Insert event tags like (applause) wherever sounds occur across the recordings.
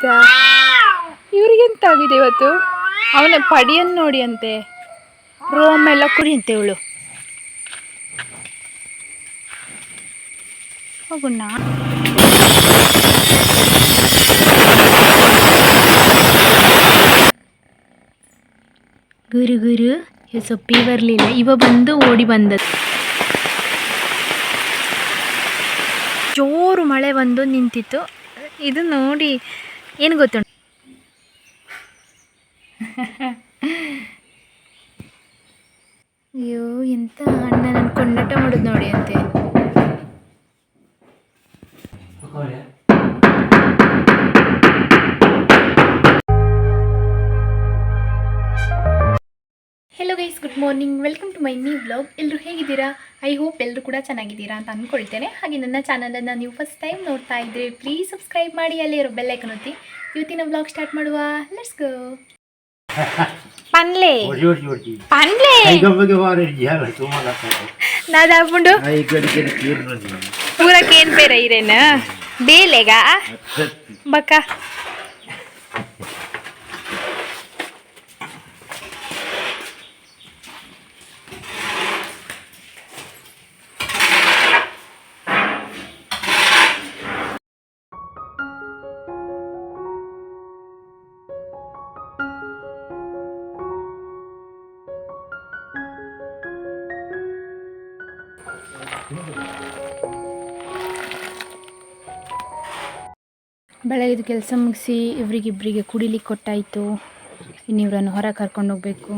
ಆಯ್ತಾ ಇವ್ರಿಗೆಂತ ಆಗಿದೆ ಇವತ್ತು? ಅವನ ಪಡಿಯನ್ನು ನೋಡಿ ಅಂತೆ ರೋಮ್ ಎಲ್ಲ ಕುರಿ ಅಂತೆ ಇವಳು ಹೋಗೋಣ ಗುರು ಗುರು ಸೊಪ್ಪಿ ಬರಲಿಲ್ಲ. ಇವ ಬಂದು ಓಡಿ ಬಂದ ಜೋರು ಮಳೆ ಬಂದು ನಿಂತಿತ್ತು. ಇದು ನೋಡಿ ಏನು ಗೊತ್ತುಂಟು? ಅಯ್ಯೋ ಎಂತ ಅಣ್ಣ ನನ್ ಕೊಂಡಾಟ ಮಾಡೋದು ನೋಡಿ ಅಂತೆ. Hello guys good morning welcome to my new blog ಎಲ್ಲರೂ ಹೇಗಿದ್ದೀರಾ? ಐ ಹೋಪ್ ಎಲ್ಲರೂ ಕೂಡ ಚೆನ್ನಾಗಿದ್ದೀರಾ ಅಂತ ಅಂದ್ಕೊಳ್ತೇನೆ ಹಾಗೆ ನನ್ನ ಚಾನಲನ್ನು ನೀವು ಫಸ್ಟ್ ಟೈಮ್ ನೋಡ್ತಾ ಇದ್ರೆ ಪ್ಲೀಸ್ ಸಬ್ಸ್ಕ್ರೈಬ್ ಮಾಡಿ ಅಲ್ಲಿ ಇರೋ ಬೆಲ್ಲೈಕನ್ ಒತ್ತಿ. ಇವತ್ತಿನ ಬ್ಲಾಗ್ ಸ್ಟಾರ್ಟ್ ಮಾಡುವ. ಲೆಟ್ಸ್ ಗೋ (laughs) ಪನ್ಲೆ. ಪನ್ಲೆ. ನಾದಾಪುಂಡು que eu ಬೇರೆ ಇರೇನ? ಬೇಲೆಗಾ? de ಬೆಳಗಿದ ಕೆಲಸ ಮುಗಿಸಿ ಇವರಿಗಿಬ್ರಿಗೆ ಕುಡಿಲಿಕ್ಕೆ ಕೊಟ್ಟಾಯಿತು. ಇನ್ನು ಇವರನ್ನು ಹೊರ ಕರ್ಕೊಂಡು ಹೋಗಬೇಕು.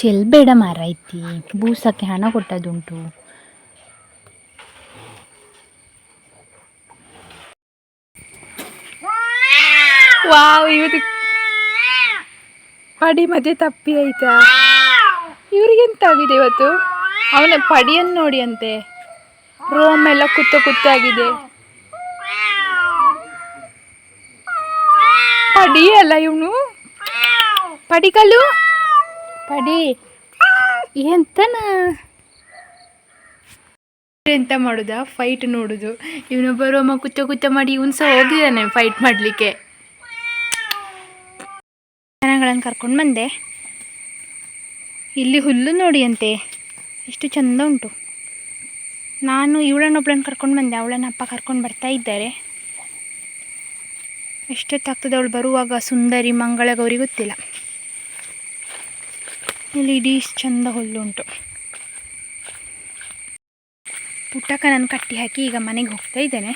ಚೆಲ್ಬೇಡ ಮಾರೈತಿ ಬೂಸಕ್ಕೆ ಹಣ ಕೊಟ್ಟದುಂಟು ವಾವ್ ಇವತ್ತು ಪಡಿ ಮಧ್ಯೆ ತಪ್ಪಿ ಆಯ್ತಾ? ಇವ್ರಿಗೆಂತ ಆಗಿದೆ ಇವತ್ತು? ಅವನ ಪಡಿಯನ್ನು ನೋಡಿ ಅಂತೆ. ರೋಮ್ ಎಲ್ಲ ಕುತ್ತ ಕುತ್ತಾಗಿದೆ. ಪಡಿ ಅಲ್ಲ ಇವನು? ಪಡಿಕಲ್ಲು ಪಡಿ. ಎಂತನ? ಎಂತ ಮಾಡುದ? ಫೈಟ್ ನೋಡುದು. ಇವನೊಬ್ಬರು ಅಮ್ಮ ಕುಚ್ಚ ಕುಚ್ಚ ಮಾಡಿ ಇವನು ಸಹ ಹೋಗಿದ್ದಾನೆ ಫೈಟ್ ಮಾಡಲಿಕ್ಕೆ. ಜನಗಳನ್ನು ಕರ್ಕೊಂಡು ಬಂದೆ. ಇಲ್ಲಿ ಹುಲ್ಲು ನೋಡಿ ಅಂತೆ ಎಷ್ಟು ಚಂದ ಉಂಟು. ನಾನು ಇವಳನ್ನೊಬ್ಳನ್ನ ಕರ್ಕೊಂಡು ಬಂದೆ. ಅವಳನ್ನ ಅಪ್ಪ ಕರ್ಕೊಂಡು ಬರ್ತಾ ಇದ್ದಾರೆ. ಎಷ್ಟೊತ್ತಾಗ್ತದೆ ಅವಳು ಬರುವಾಗ ಸುಂದರಿ ಮಂಗಳ ಗೌರಿ ಗೊತ್ತಿಲ್ಲ. ಇಲ್ಲಿ ಇಡೀ ಚಂದ ಹುಲ್ಲುಂಟು ಪುಟ್ಟಕ್ಕ ನಾನು ಕಟ್ಟಿ ಹಾಕಿ ಈಗ ಮನೆಗೆ ಹೋಗ್ತಾ ಇದ್ದೇನೆ.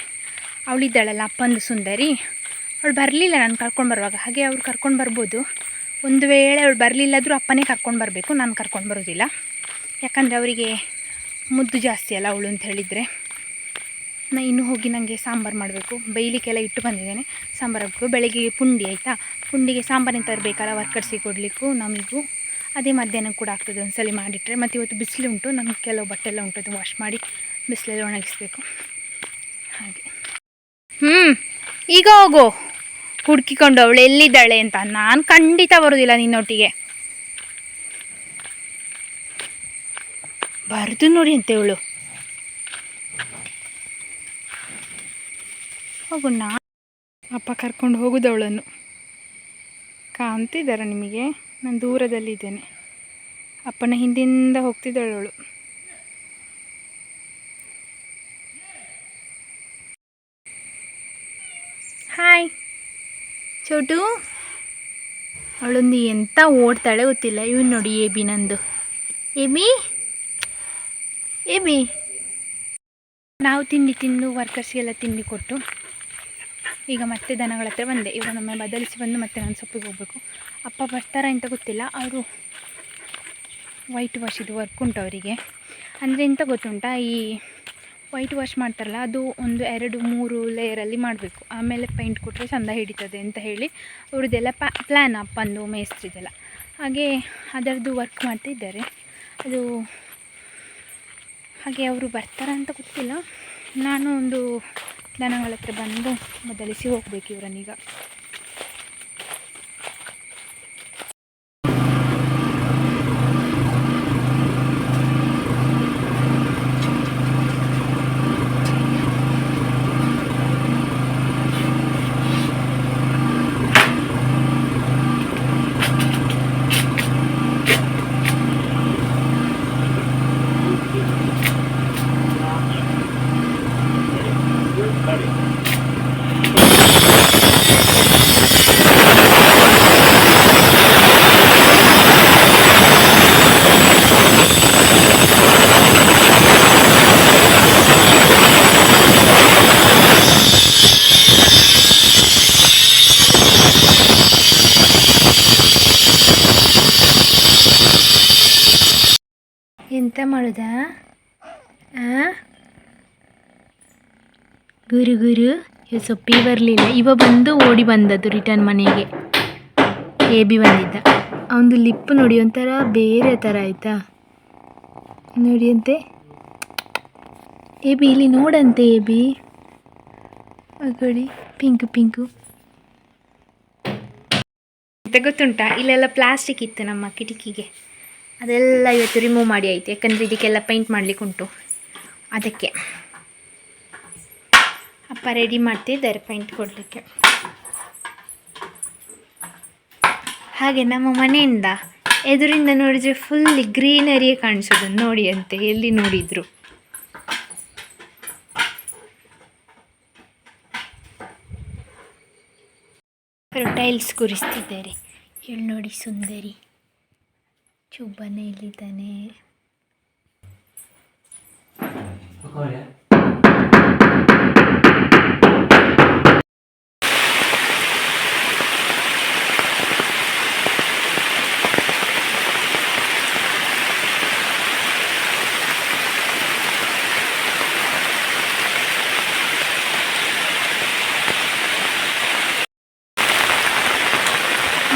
ಅವಳಿದ್ದಾಳಲ್ಲ, ಅಪ್ಪಂದು ಸುಂದರಿ. ಅವಳು ಬರಲಿಲ್ಲ ನಾನು ಕರ್ಕೊಂಡು ಬರುವಾಗ. ಹಾಗೆ ಅವ್ರು ಕರ್ಕೊಂಡು ಬರ್ಬೋದು. ಒಂದು ವೇಳೆ ಅವಳು ಬರಲಿಲ್ಲಾದರೂ ಅಪ್ಪನೇ ಕರ್ಕೊಂಡು ಬರಬೇಕು. ನಾನು ಕರ್ಕೊಂಡು ಬರೋದಿಲ್ಲ ಯಾಕಂದರೆ ಅವರಿಗೆ ಮುದ್ದು ಜಾಸ್ತಿ ಅಲ್ಲ ಅವಳು ಅಂತ ಹೇಳಿದರೆ. ನಾ ಇನ್ನೂ ಹೋಗಿ ನನಗೆ ಸಾಂಬಾರು ಮಾಡಬೇಕು. ಬೈಲಿಕ್ಕೆಲ್ಲ ಇಟ್ಟು ಬಂದಿದ್ದೇನೆ. ಸಾಂಬಾರು ಹಾಕಬೇಕು. ಬೆಳಗ್ಗೆ ಪುಂಡಿ ಆಯಿತಾ? ಪುಂಡಿಗೆ ಸಾಂಬಾರಿನ ತರಬೇಕಲ್ಲ, ವರ್ಕರ್ಸಿಗೆ ಕೊಡಲಿಕ್ಕೂ ನಮಗೂ. ಅದೇ ಮಧ್ಯಾಹ್ನ ಕೂಡ ಆಗ್ತದೆ ಒಂದ್ಸಲಿ ಮಾಡಿಟ್ರೆ. ಮತ್ತು ಇವತ್ತು ಬಿಸಿಲು ಉಂಟು. ನಮ್ಗೆ ಕೆಲವು ಬಟ್ಟೆ ಎಲ್ಲ ಉಂಟು, ಅದು ವಾಶ್ ಮಾಡಿ ಬಿಸಿಲಲ್ಲಿ ಒಣಗಿಸ್ಬೇಕು. ಹಾಗೆ. ಹ್ಞೂ ಈಗ ಹೋಗು. ಹುಡುಕಿಕೊಂಡು ಅವಳು ಎಲ್ಲಿದ್ದಾಳೆ ಅಂತ. ನಾನು ಖಂಡಿತ ಬರೋದಿಲ್ಲ ನಿನ್ನೊಟ್ಟಿಗೆ. ಬರ್ದು ನೋಡಿ ಅಂತ ಇವಳು. ಹೋಗೋಣ ಅಪ್ಪ ಕರ್ಕೊಂಡು ಹೋಗೋದವಳನ್ನು. ಕಾಣ್ತಿದ್ದಾರ ನಿಮಗೆ? ನಾನು ದೂರದಲ್ಲಿದ್ದೇನೆ. ಅಪ್ಪನ ಹಿಂದಿಂದ ಹೋಗ್ತಿದ್ದಾಳವಳು. ಹಾಯ್. ಚೋಟು. ಅವಳೊಂದು ಎಂತ ಓಡ್ತಾಳೆ ಗೊತ್ತಿಲ್ಲ. ಇವನು ನೋಡಿ ಎ ಬಿ ನಂದು. ಎ ಬಿ ಎ ಬಿ ನಾವು ತಿಂಡಿ ತಿಂದು ವರ್ಕರ್ಸ್ಗೆಲ್ಲ ತಿಂಡಿ ಕೊಟ್ಟು ಈಗ ಮತ್ತೆ ದನಗಳ ಹತ್ರ ಬಂದೆ. ನಮ್ಮ ಬದಲಿಸಿ ಬಂದು ಮತ್ತೆ ನಾನು ಸೊಪ್ಪಿಗೆ ಹೋಗಬೇಕು. ಅಪ್ಪ ಬರ್ತಾರಾ ಅಂತ ಗೊತ್ತಿಲ್ಲ. ಅವರು ವೈಟ್ ವಾಶಿದು ವರ್ಕ್ ಉಂಟು ಅವರಿಗೆ. ಅಂದರೆ ಎಂತ ಗೊತ್ತುಂಟಾ? ಈ ವೈಟ್ ವಾಶ್ ಮಾಡ್ತಾರಲ್ಲ, ಅದು ಒಂದು ಎರಡು, ಮೂರು ಲೇಯರಲ್ಲಿ ಮಾಡಬೇಕು. ಆಮೇಲೆ ಪೈಂಟ್ ಕೊಟ್ಟರೆ ಚಂದ ಹಿಡಿತದೆ ಅಂತ ಹೇಳಿ ಅವ್ರದ್ದೆಲ್ಲ ಪ್ಯಾ ಪ್ಲ್ಯಾನ್ ಅಪ್ಪಂದು ಮೇಸ್ತ್ರಿದೆಲ್ಲ. ಹಾಗೆ ಅದರದ್ದು ವರ್ಕ್ ಮಾಡ್ತಿದ್ದಾರೆ ಅದು ಹಾಗೆ ಅವರು ಬರ್ತಾರ ಅಂತ ಗೊತ್ತಿಲ್ಲ. ನಾನು ಒಂದು ದನಗಳ ಹತ್ರ ಬಂದು ಬದಲಿಸಿ ಹೋಗ್ಬೇಕು ಇವರನ್ನೀಗ. ಎಂತ ಮಾಡುದ? ಗುರು ಗುರು ಸೊಪ್ಪಿ ಬರಲಿಲ್ಲ. ಇವ ಬಂದು ಓಡಿ ಬಂದದ್ದು ರಿಟರ್ನ್ ಮನೆಗೆ. ಎ ಬಿ ಬಂದಿದ್ದ. ಅವನದು ಲಿಪ್ ನೋಡಿ, ಒಂಥರ ಬೇರೆ ಥರ ಆಯಿತಾ? ನೋಡಿ ಅಂತೆ. ಎ ಬಿ, ಇಲ್ಲಿ ನೋಡಂತೆ ಎ ಬಿ. ಅಗಡಿ ಪಿಂಕು ಪಿಂಕು. ಅಂತ ಗೊತ್ತುಂಟಾ? ಇಲ್ಲೆಲ್ಲ ಪ್ಲಾಸ್ಟಿಕ್ ಇತ್ತು ನಮ್ಮ ಕಿಟಕಿಗೆ. ಅದೆಲ್ಲ ಇವತ್ತು ರಿಮೂವ್ ಮಾಡಿ ಆಯಿತು. ಯಾಕಂದರೆ ಇದಕ್ಕೆಲ್ಲ ಪೇಂಟ್ ಮಾಡಲಿಕ್ಕೆ ಉಂಟು. ಅದಕ್ಕೆ ಅಪ್ಪ ರೆಡಿ ಮಾಡ್ತಿದ್ದಾರೆ ಪೇಂಟ್ ಕೊಡಲಿಕ್ಕೆ. ಹಾಗೆ ನಮ್ಮ ಮನೆಯಿಂದ ಎದುರಿಂದ ನೋಡಿದರೆ ಫುಲ್ ಗ್ರೀನರಿಯೇ ಕಾಣಿಸೋದು. ನೋಡಿ ಅಂತೆ, ಎಲ್ಲಿ ನೋಡಿದ್ರು. ಟೈಲ್ಸ್ ಕುರಿಸ್ತಿದ್ದಾರೆ. ಹೇಳಿ ನೋಡಿ ಸುಂದರಿ. ಚುಬ್ಬನ ಇಲ್ಲಿದ್ದಾನೆ.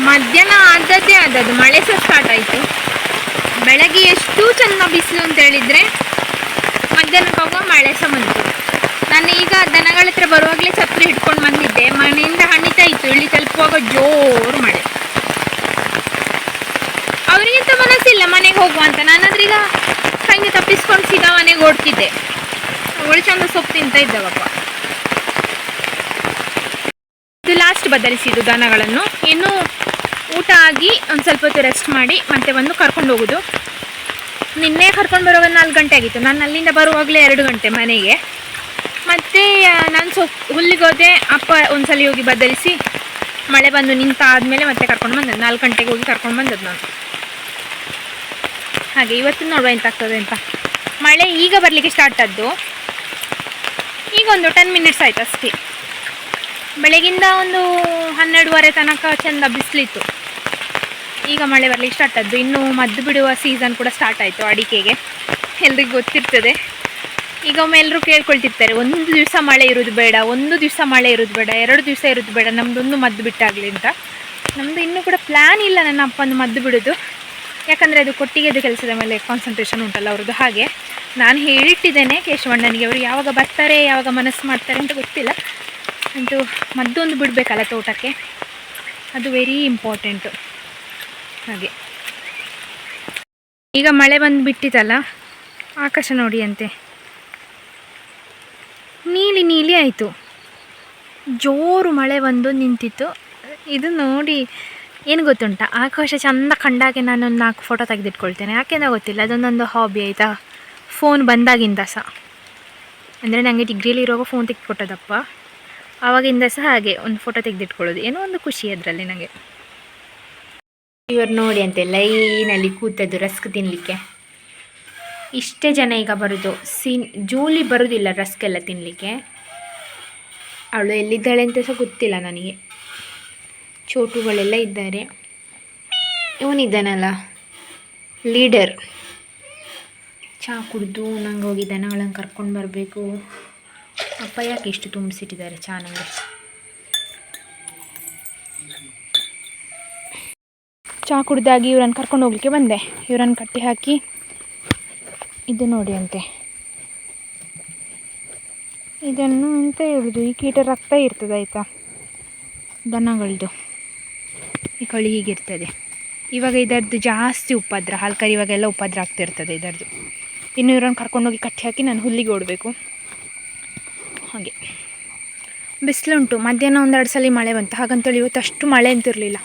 ಮಧ್ಯಾಹ್ನ ಆದದ್ದೇ ಆದದ್ದು ಮಳೆ ಸಹ ಸ್ಟಾರ್ಟ್ ಆಯಿತು. ಬೆಳಗ್ಗೆ ಎಷ್ಟು ಚೆನ್ನ ಬಿಸಿಲು ಅಂತ ಹೇಳಿದ್ರೆ ಮಧ್ಯಾಹ್ನಕ್ಕೆ ಹೋಗೋ ಮಳೆ ಸಹ ನಾನು ಈಗ ದನಗಳ ಹತ್ರ ಬರುವಾಗಲೇ ಛತ್ರಿ ಹಿಡ್ಕೊಂಡು ಬಂದಿದ್ದೆ. ಮನೆಯಿಂದ ಹಣಿತಾ ಇತ್ತು. ಇಲ್ಲಿ ತಲುಪುವಾಗ ಜೋರು ಮಳೆ. ಅವರಿಗಿಂತ ಮನಸ್ಸಿಲ್ಲ, ಮನೆಗೆ ಹೋಗುವ ಅಂತ. ನಾನಾದ್ರೆ ಈಗ ಹಂಗೆ ತಪ್ಪಿಸ್ಕೊಂಡು ಸೀದಾ ಮನೆಗೆ ಓಡ್ತಿದ್ದೆ ಒಳ್ಳೆ ಚಂದ ಸೊಪ್ಪು ತಿಂತ ಇದ್ದವಪ್ಪ ಇದು ಲಾಸ್ಟ್ ಬದಲಿಸಿದ್ದು ದನಗಳನ್ನು. ಇನ್ನು ಊಟ ಆಗಿ ಒಂದು ಸ್ವಲ್ಪ ಹೊತ್ತು ರೆಸ್ಟ್ ಮಾಡಿ ಮತ್ತೆ ಬಂದು ಕರ್ಕೊಂಡು ಹೋಗೋದು. ನಿನ್ನೆ ಕರ್ಕೊಂಡು ಬರುವಾಗ ನಾಲ್ಕು ಗಂಟೆ ಆಗಿತ್ತು. ನಾನು ಅಲ್ಲಿಂದ ಬರುವಾಗಲೇ ಎರಡು ಗಂಟೆ ಮನೆಗೆ. ಮತ್ತು ನಾನು ಸೊ ಹುಲ್ಲಿಗೋದೆ ಅಪ್ಪ ಒಂದ್ಸಲಿ ಹೋಗಿ ಬದಲಿಸಿ ಮಳೆ ಬಂದು ನಿಂತ ಆದಮೇಲೆ ಮತ್ತೆ ಕರ್ಕೊಂಡು ಬಂದದ್ದು. ನಾಲ್ಕು ಗಂಟೆಗೆ ಹೋಗಿ ಕರ್ಕೊಂಡು ಬಂದದ್ದು ನಾನು. ಹಾಗೆ ಇವತ್ತು ನೋಡುವ ಎಂತ ಆಗ್ತದೆ ಅಂತ. ಮಳೆ ಈಗ ಬರಲಿಕ್ಕೆ ಸ್ಟಾರ್ಟ್ ಆದ್ದು. ಈಗ ಒಂದು ಟೆನ್ ಮಿನಿಟ್ಸ್ ಆಯಿತು ಅಷ್ಟೇ. ಬೆಳಗಿಂದ ಒಂದು ಹನ್ನೆರಡುವರೆ ತನಕ ಚೆಂದ ಬಿಸಿಲಿತ್ತು. ಈಗ ಮಳೆ ಬರಲಿಕ್ಕೆ ಸ್ಟಾರ್ಟ್ ಆದ್ದು. ಇನ್ನು ಮದ್ದು ಬಿಡುವ ಸೀಸನ್ ಕೂಡ ಸ್ಟಾರ್ಟ್ ಆಯಿತು ಅಡಿಕೆಗೆ. ಎಲ್ರಿಗೂ ಗೊತ್ತಿರ್ತದೆ. ಈಗ ಒಮ್ಮೆ ಎಲ್ಲರೂ ಕೇಳ್ಕೊಳ್ತಿರ್ತಾರೆ, ಒಂದು ದಿವಸ ಮಳೆ ಇರೋದು ಬೇಡ, ಒಂದು ದಿವಸ ಮಳೆ ಇರೋದು ಬೇಡ, ಎರಡು ದಿವಸ ಇರೋದು ಬೇಡ ನಮ್ಮದೊಂದು ಮದ್ದು ಬಿಟ್ಟಾಗಲಿ ಅಂತ. ನಮ್ಮದು ಇನ್ನೂ ಕೂಡ ಪ್ಲ್ಯಾನ್ ಇಲ್ಲ ನನ್ನ ಅಪ್ಪಂದು ಮದ್ದು ಬಿಡೋದು ಯಾಕಂದರೆ ಅದು ಕೊಟ್ಟಿಗೆದು ಕೆಲಸದ ಮೇಲೆ ಕಾನ್ಸಂಟ್ರೇಷನ್ ಉಂಟಲ್ಲ ಅವ್ರದ್ದು ಹಾಗೆ. ನಾನು ಹೇಳಿಟ್ಟಿದ್ದೇನೆ ಕೇಶವಣ್ಣನಿಗೆ, ಅವರು ಯಾವಾಗ ಬರ್ತಾರೆ, ಯಾವಾಗ ಮನಸ್ಸು ಮಾಡ್ತಾರೆ ಅಂತ ಗೊತ್ತಿಲ್ಲ. ಅಂತೂ ಮದ್ದೊಂದು ಬಿಡಬೇಕಲ್ಲ ತೋಟಕ್ಕೆ. ಅದು ವೆರಿ ಇಂಪಾರ್ಟೆಂಟು ಹಾಗೆ. ಈಗ ಮಳೆ ಬಂದು ಬಿಟ್ಟಿತಲ್ಲ ಆಕಾಶ ನೋಡಿ ಅಂತೆ ನೀಲಿ ನೀಲಿ ಆಯಿತು. ಜೋರು ಮಳೆ ಬಂದು ನಿಂತಿತ್ತು. ಇದು ನೋಡಿ ಏನು ಗೊತ್ತುಂಟ? ಆಕಾಶ ಚಂದ ಕಂಡಾಗೆ ನಾನೊಂದು ನಾಲ್ಕು ಫೋಟೋ ತೆಗೆದಿಟ್ಕೊಳ್ತೇನೆ. ಯಾಕೆಂದ್ರೆ ಗೊತ್ತಿಲ್ಲ, ಅದೊಂದೊಂದು ಹಾಬಿ ಆಯಿತಾ? ಫೋನ್ ಬಂದಾಗಿಂದ ಸಹ. ಅಂದರೆ ನನಗೆ ಡಿಗ್ರಿಯಲ್ಲಿ ಇರುವಾಗ ಫೋನ್ ತೆಗೆದುಕೊಟ್ಟದಪ್ಪ ಆವಾಗಿಂದ ಸಹ ಹಾಗೆ ಒಂದು ಫೋಟೋ ತೆಗೆದಿಟ್ಕೊಳ್ಳೋದು. ಏನೋ ಒಂದು ಖುಷಿ ಅದರಲ್ಲಿ ನನಗೆ ಇವರು ನೋಡಿ ಅಂತೆ, ಲೈನಲ್ಲಿ ಕೂತದ್ದು ರಸ್ಕ್ ತಿನ್ನಲಿಕ್ಕೆ ಇಷ್ಟೇ ಜನ ಈಗ ಬರೋದು. ಸೀನ್, ಜೂಲಿ ಬರೋದಿಲ್ಲ ರಸ್ಕ್ ಎಲ್ಲ ತಿನ್ನಲಿಕ್ಕೆ ಅವಳು ಎಲ್ಲಿದ್ದಾಳೆ ಅಂತ ಸಹ ಗೊತ್ತಿಲ್ಲ ನನಗೆ. ಚೋಟುಗಳೆಲ್ಲ ಇದ್ದಾರೆ. ಇವನಿದ್ದಾನಲ್ಲ, ಲೀಡರ್. ಚಹಾ ಕುಡಿದು ನಂಗೆ ಹೋಗಿ ದನಗಳನ್ನು ಕರ್ಕೊಂಡು ಬರಬೇಕು. ಅಪ್ಪ ಯಾಕೆ ಇಷ್ಟು ತುಂಬಿಸಿಟ್ಟಿದ್ದಾರೆ ಚಹಾ ನನಗೆ ಚಹಾ ಕುಡ್ದಾಗಿ ಇವ್ರನ್ನ ಕರ್ಕೊಂಡು ಹೋಗ್ಲಿಕ್ಕೆ ಬಂದೆ. ಇವ್ರನ್ನ ಕಟ್ಟಿ ಹಾಕಿ ಇದು ನೋಡಿ ಅಂತೆ. ಇದನ್ನು ಅಂತ ಹೇಳುದು. ಈ ಕೀಟ ರಕ್ತ ಇರ್ತದೆ ಆಯಿತಾ? ದನಗಳದ್ದು ಈ ಕಳಿ ಹೀಗಿರ್ತದೆ. ಇವಾಗ ಇದರದ್ದು ಜಾಸ್ತಿ ಉಪದ್ರ ಹಾಲು ಕರಿವಾಗೆಲ್ಲ ಉಪದ್ರ ಆಗ್ತಿರ್ತದೆ ಇದರದ್ದು. ಇನ್ನು ಇವ್ರನ್ನ ಕರ್ಕೊಂಡೋಗಿ ಕಟ್ಟಿ ಹಾಕಿ ನಾನು ಹುಲ್ಲಿಗೆ ಓಡಬೇಕು. ಹಾಗೆ. ಬಿಸಿಲುಂಟು. ಮಧ್ಯಾಹ್ನ ಒಂದೆರಡು ಸಲ ಮಳೆ ಬಂತು. ಹಾಗಂತೇಳಿ ಇವತ್ತು ಅಷ್ಟು ಮಳೆ ಅಂತಿರಲಿಲ್ಲ.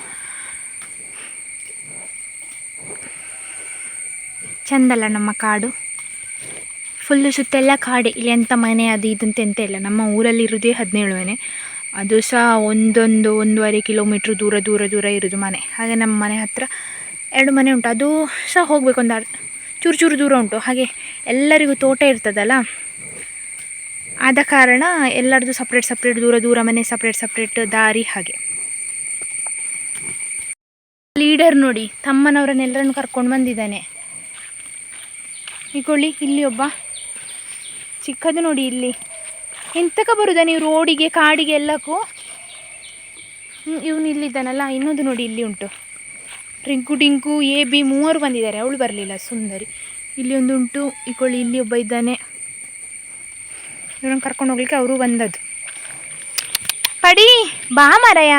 ಚೆಂದಲ್ಲ ನಮ್ಮ ಕಾಡು. ಫುಲ್ಲು ಸುತ್ತೆಲ್ಲ ಕಾಡೆ. ಇಲ್ಲಿ ಎಂಥ ಮನೆ ಅದು ಅಂತ ಎಂತ ಇಲ್ಲ. ನಮ್ಮ ಊರಲ್ಲಿ ಇರೋದೇ ಹದಿನೇಳು ಮನೆ ಅದು ಸಹ ಒಂದೊಂದು ಒಂದೂವರೆ ಕಿಲೋಮೀಟ್ರ್ ದೂರ ದೂರ ದೂರ ಇರೋದು ಮನೆ. ಹಾಗೆ ನಮ್ಮ ಮನೆ ಹತ್ತಿರ ಎರಡು ಮನೆ ಉಂಟು. ಅದು ಸಹ ಹೋಗಬೇಕು ಒಂದು ಅರ್ಧ, ಚೂರು ಚೂರು ದೂರ ಉಂಟು. ಹಾಗೆ ಎಲ್ಲರಿಗೂ ತೋಟ ಇರ್ತದಲ್ಲ? ಆದ ಕಾರಣ ಎಲ್ಲರದ್ದು ಸಪ್ರೇಟ್ ಸಪ್ರೇಟ್ ದೂರ ದೂರ ಮನೆ ಸಪ್ರೇಟ್ ಸಪ್ರೇಟ್ ದಾರಿ ಹಾಗೆ. ಲೀಡರ್ ನೋಡಿ ತಮ್ಮನವರನ್ನೆಲ್ಲರನ್ನು ಕರ್ಕೊಂಡು ಬಂದಿದ್ದಾನೆ. ಈಗೊಳ್ಳಿ ಇಲ್ಲಿ ಒಬ್ಬ. ಚಿಕ್ಕದು ನೋಡಿ ಇಲ್ಲಿ. ಎಂತಕ ಬರುದಾ ನೀವು ರೋಡಿಗೆ, ಕಾಡಿಗೆ ಎಲ್ಲಕ್ಕೂ? ಇವನು ಇಲ್ಲಿದ್ದಾನಲ್ಲ, ಇನ್ನೊಂದು ನೋಡಿ ಇಲ್ಲಿ ಉಂಟು. ರಿಂಕು ಟಿಂಕು, ಎ ಬಿ ಮೂವರು ಬಂದಿದ್ದಾರೆ, ಅವಳು ಬರಲಿಲ್ಲ, ಸುಂದರಿ. ಇಲ್ಲಿ ಒಂದು ಉಂಟು, ಇಕೊಳ್ಳಿ, ಇಲ್ಲಿ ಒಬ್ಬ ಇದ್ದಾನೆ. ಇವ್ರನ್ನ ಕರ್ಕೊಂಡು ಹೋಗ್ಲಿಕ್ಕೆ ಅವರು ಬಂದದ್ದು. ಪಡಿ, ಬಾ ಮಾರಾಯ.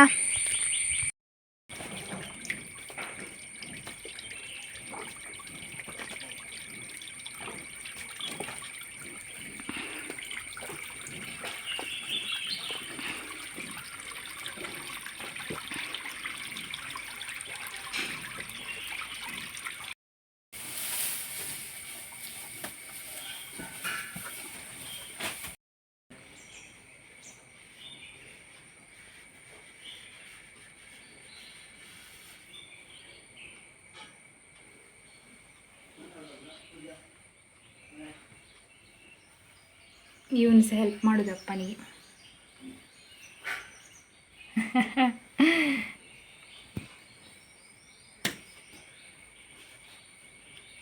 ಇವನು ಸಹ ಹೆಲ್ಪ್ ಮಾಡೋದಪ್ಪನಿಗೆ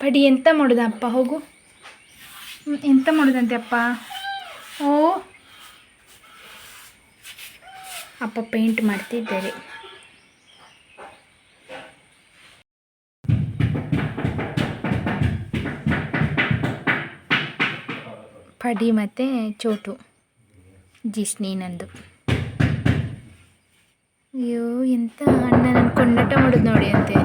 ಪಡಿ ಎಂತ ಮಾಡೋದಪ್ಪ ಹೋಗು. ಹ್ಮ್, ಎಂತ ಮಾಡೋದಂತೆ ಅಪ್ಪ? ಓ. ಅಪ್ಪ ಪೇಂಟ್ ಮಾಡ್ತಿದ್ದಾರೆ. ಪಡಿ ಮತ್ತು ಚೋಟು. ಜಿಷ್ಣಿ ನಂದು ಅಯ್ಯೋ, ಎಂತ ಅಣ್ಣ ನನ್ನ ಕೊಂಡಾಟ ಮಾಡೋದು ನೋಡಿ ಅಂತೆ.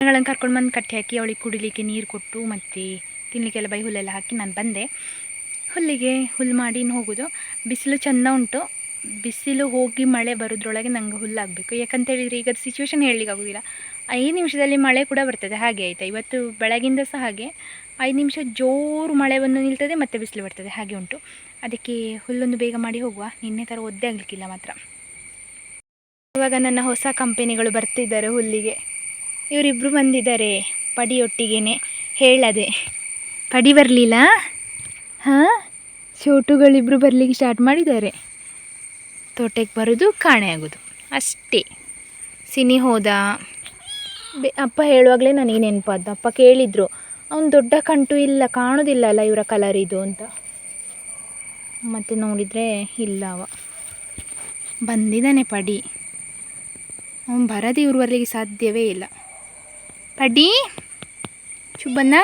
ಗಳನ್ನು ಕರ್ಕೊಂಡು ಬಂದು ಕಟ್ಟಿ ಹಾಕಿ ಅವಳಿಗೆ ಕುಡಿಲಿಕ್ಕೆ ನೀರು ಕೊಟ್ಟು ಮತ್ತು ತಿನ್ನಲಿಕ್ಕೆಲ್ಲ ಬೈ ಹುಲ್ಲೆಲ್ಲ ಹಾಕಿ ನಾನು ಬಂದೆ. ಹುಲ್ಲಿಗೆ ಹುಲ್ಲು ಮಾಡಿ ಹೋಗೋದು. ಬಿಸಿಲು ಚೆಂದ ಉಂಟು. ಬಿಸಿಲು ಹೋಗಿ ಮಳೆ ಬರೋದ್ರೊಳಗೆ ನಂಗೆ ಹುಲ್ಲಾಗಬೇಕು. ಯಾಕಂತ ಹೇಳಿದರೆ ಈಗ ಸಿಚುವೇಶನ್ ಹೇಳಲಿಕ್ಕೆ ಆಗೋದಿಲ್ಲ. ಐದು ನಿಮಿಷದಲ್ಲಿ ಮಳೆ ಕೂಡ ಬರ್ತದೆ. ಹಾಗೆ ಆಯಿತಾ? ಇವತ್ತು ಬೆಳಗಿಂದ ಸಹ ಹಾಗೆ ಐದು ನಿಮಿಷ ಜೋರು ಮಳೆ ಬಂದು ನಿಲ್ತದೆ, ಮತ್ತೆ ಬಿಸಿಲು ಬರ್ತದೆ. ಹಾಗೆ ಉಂಟು. ಅದಕ್ಕೆ ಹುಲ್ಲೊಂದು ಬೇಗ ಮಾಡಿ ಹೋಗುವ. ನಿನ್ನೆ ಥರ ಒದ್ದೆ ಆಗಲಿಕ್ಕಿಲ್ಲ ಮಾತ್ರ. ಇವಾಗ ನನ್ನ ಹೊಸ ಕಂಪೆನಿಗಳು ಬರ್ತಿದ್ದಾರೆ ಹುಲ್ಲಿಗೆ. ಇವರಿಬ್ಬರು ಬಂದಿದ್ದಾರೆ ಪಡಿಯೊಟ್ಟಿಗೆನೆ. ಹೇಳದೆ. ಪಡಿ ಬರಲಿಲ್ಲ? ಹಾಂ? ಚೋಟುಗಳಿಬ್ಬರು ಬರಲಿಕ್ಕೆ ಸ್ಟಾರ್ಟ್ ಮಾಡಿದ್ದಾರೆ. ತೋಟಕ್ಕೆ ಬರೋದು ಕಾಣೆ ಆಗೋದು ಅಷ್ಟೇ. ಸಿನಿ ಹೋದ. ಬೆ, ಅಪ್ಪ ಹೇಳುವಾಗಲೇ ನನಗೆ ನೆನಪಾದ ಅಪ್ಪ ಕೇಳಿದರು, ಅವನು ದೊಡ್ಡ ಕಂಟು ಇಲ್ಲ, ಕಾಣೋದಿಲ್ಲ ಅಲ್ಲ ಇವರ ಕಲರ್ ಇದು ಅಂತ. ಮತ್ತು ನೋಡಿದರೆ ಇಲ್ಲ ಅವ. ಬಂದಿದ್ದಾನೆ ಪಡಿ. ಅವನು ಬರೋದು ಇವ್ರವರೆಗೆ ಸಾಧ್ಯವೇ ಇಲ್ಲ. ಪಡಿ. ಶುಭನ.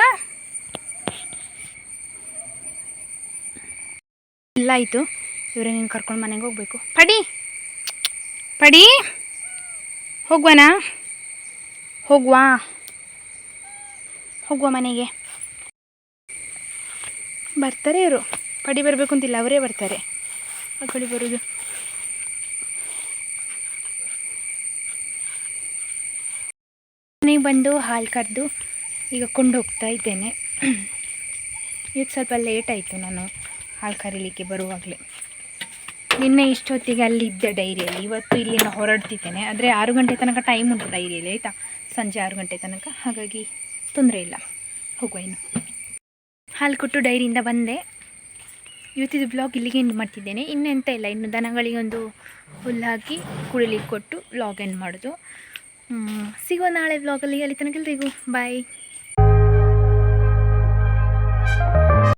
ಇಲ್ಲ, ಆಯಿತು. ಇವರೇ, ನೀನು ಕರ್ಕೊಂಡು ಮನೆಗೆ ಹೋಗಬೇಕು. ಪಡಿ. ಪಡಿ. ಹೋಗುವನಾ? ಹೋಗುವಾ. ಹೋಗುವ ಮನೆಗೆ. ಬರ್ತಾರೆ ಇವರು. ಪಡಿ ಬರಬೇಕು ಅಂತಿಲ್ಲ, ಅವರೇ ಬರ್ತಾರೆ. ಆ ಬರೋದು. ಮನೆಗೆ ಬಂದು ಹಾಲು ಕರೆದು ಈಗ ಕೊಂಡು ಹೋಗ್ತಾ ಇದ್ದೇನೆ. (clears throat) ಇವತ್ತು ಸ್ವಲ್ಪ ಲೇಟ್ ಆಯಿತು ನಾನು ಹಾಲು ಕರೀಲಿಕ್ಕೆ ಬರುವಾಗಲೇ. ನಿನ್ನೆ ಇಷ್ಟೊತ್ತಿಗೆ ಅಲ್ಲಿ ಇದ್ದೆ ಡೈರಿಯಲ್ಲಿ. ಇವತ್ತು ಇಲ್ಲಿಂದ ಹೊರಡ್ತಿದ್ದೇನೆ. ಆದರೆ ಆರು ಗಂಟೆ ತನಕ ಟೈಮ್ ಉಂಟು ಡೈರಿಯಲ್ಲಿ, ಆಯಿತಾ? ಸಂಜೆ ಆರು ಗಂಟೆ ತನಕ. ಹಾಗಾಗಿ ತೊಂದರೆ ಇಲ್ಲ. ಹೋಗುವ ಇನ್ನು. ಹಾಲು ಕೊಟ್ಟು ಡೈರಿಯಿಂದ ಬಂದೆ. ಇವತ್ತಿದ್ದು ಬ್ಲಾಗ್ ಇಲ್ಲಿಗೆ ಎಂಡ್ ಮಾಡ್ತಿದ್ದೇನೆ. ಇನ್ನೆಂತ ಇಲ್ಲ. ಇನ್ನು ದನಗಳಿಗೊಂದು ಹುಲ್ಲು ಹಾಕಿ ಕುಡಿಲಿಕ್ಕೆ ಕೊಟ್ಟು ವ್ಲಾಗ್ ಎಂಡ್ ಮಾಡೋದು. ಸಿಗೋ ಸಿಗುವ ನಾಳೆ ವ್ಲಾಗಲ್ಲಿ ಅಲ್ಲಿ. ತನಕ ಎಲ್ರಿಗೂ ಬಾಯ್